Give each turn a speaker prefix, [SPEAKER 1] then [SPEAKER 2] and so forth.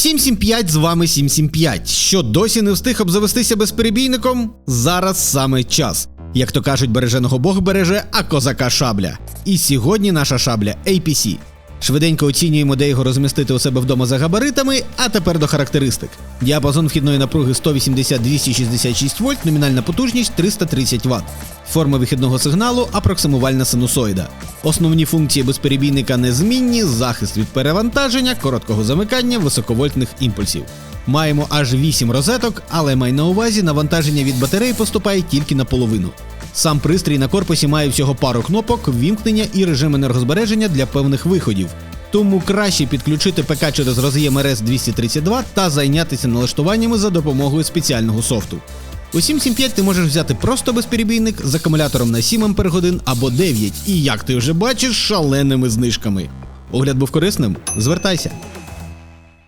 [SPEAKER 1] 775 з вами 775. Що досі не встиг обзавестися безперебійником? Зараз саме час. Як то кажуть, береженого Бог береже, а козака шабля. І сьогодні наша шабля APC. Швиденько оцінюємо, де його розмістити у себе вдома за габаритами, а тепер до характеристик. Діапазон вхідної напруги 180-266 вольт, номінальна потужність 330 Вт. Форма вихідного сигналу апроксимувальна синусоїда. Основні функції безперебійника незмінні, захист від перевантаження, короткого замикання, високовольтних імпульсів. Маємо аж 8 розеток, але май на увазі навантаження від батареї поступає тільки наполовину. Сам пристрій на корпусі має всього пару кнопок, вімкнення і режим енергозбереження для певних виходів. Тому краще підключити ПК через роз'єм RS 232 та зайнятися налаштуваннями за допомогою спеціального софту. У 775 ти можеш взяти просто безперебійник з акумулятором на 7 Ах або 9, і як ти вже бачиш, шаленими знижками. Огляд був корисним? Звертайся.